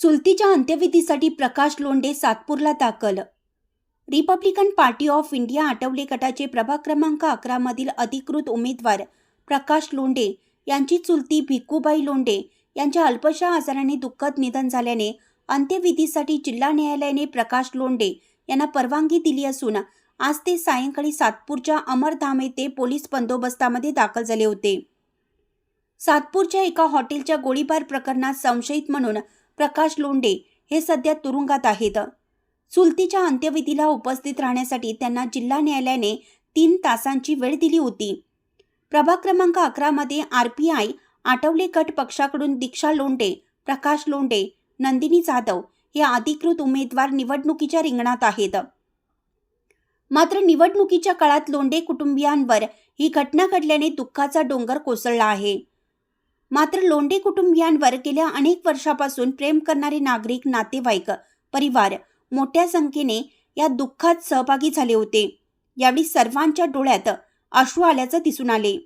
चुलतीच्या अंत्यविधीसाठी प्रकाश लोंढे सातपूरला दाखल. Republican party of India Athawale गटाचे प्रभाग क्रमांक अकरामधील अधिकृत उमेदवार प्रकाश लोंढे यांची चुलती भिक्कूबाई लोंढे यांच्या अल्पशा आजाराने दुःखद निधन झाल्याने अंत्यविधीसाठी जिल्हा न्यायालयाने प्रकाश लोंढे यांना परवानगी दिली असून आज ते सायंकाळी सातपूरच्या अमरधाम येथे पोलीस बंदोबस्तामध्ये दाखल झाले होते. सातपूरच्या एका हॉटेलच्या गोळीबार प्रकरणात संशयित म्हणून प्रकाश लोंडे हे सध्या तुरुंगात आहेत. चुलतीच्या अंत्यविधीला उपस्थित राहण्यासाठी त्यांना जिल्हा न्यायालयाने तीन तासांची वेळ दिली होती. प्रभाग क्रमांक अकरामध्ये आर पी आय आठवले गट पक्षाकडून दीक्षा लोंडे प्रकाश लोंडे नंदिनी जाधव हे अधिकृत उमेदवार निवडणुकीच्या रिंगणात आहेत. मात्र निवडणुकीच्या काळात लोंडे कुटुंबियांवर ही घटना घडल्याने दुःखाचा डोंगर कोसळला आहे. मात्र लोंढे कुटुंबियांवर गेल्या अनेक वर्षापासून प्रेम करणारे नागरिक नातेवाईक परिवार मोठ्या संख्येने या दुःखात सहभागी झाले होते. यावेळी सर्वांच्या डोळ्यात अश्रू आल्याचं दिसून आले.